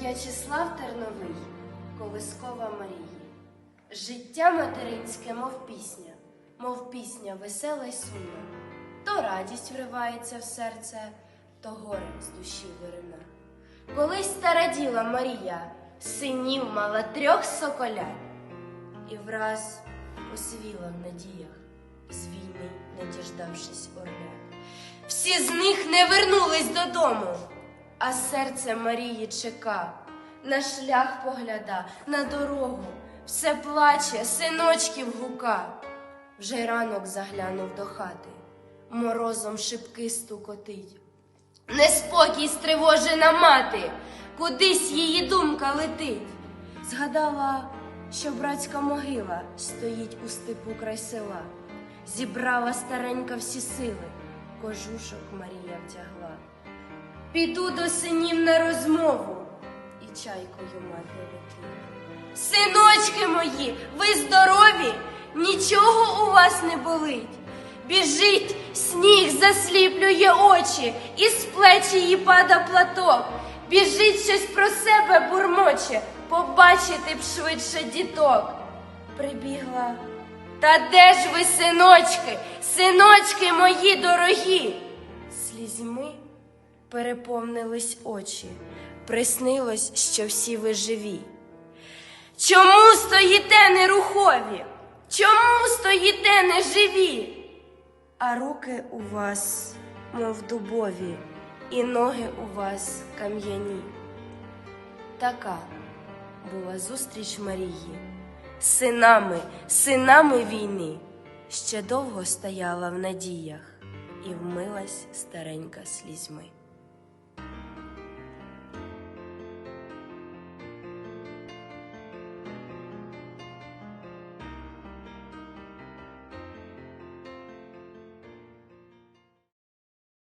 В'ячеслав Терновий, Колискова Марії. Життя материнське, мов пісня, мов пісня весела й сумна. То радість вривається в серце, то горе з душі вирина. Колись стара діла Марія, синів мала трьох соколят, і враз посивіла в надіях, з війни не діждавшись орля. Всі з них не вернулись додому, а серце Марії чека, на шлях погляда, на дорогу, все плаче, синочків гука. Вже ранок заглянув до хати, морозом шибки стукотить. Неспокій стривожена мати, кудись її думка летить. Згадала, що братська могила стоїть у степу край села. Зібрала старенька всі сили, кожушок Марія втягла. Піду до синів на розмову, і чайкою мати летить. Синочки мої, ви здорові, нічого у вас не болить. Біжить, сніг засліплює очі, і з плеч її пада платок. Біжить щось про себе бурмоче, побачити б швидше діток. Прибігла. Та де ж ви, синочки, синочки мої дорогі? Слізьми переповнились очі, приснилось, що всі ви живі. Чому стоїте нерухові? Чому стоїте неживі? А руки у вас, мов дубові, і ноги у вас кам'яні. Така була зустріч Марії синами, синами війни. Ще довго стояла в надіях і вмилась старенька слізьми.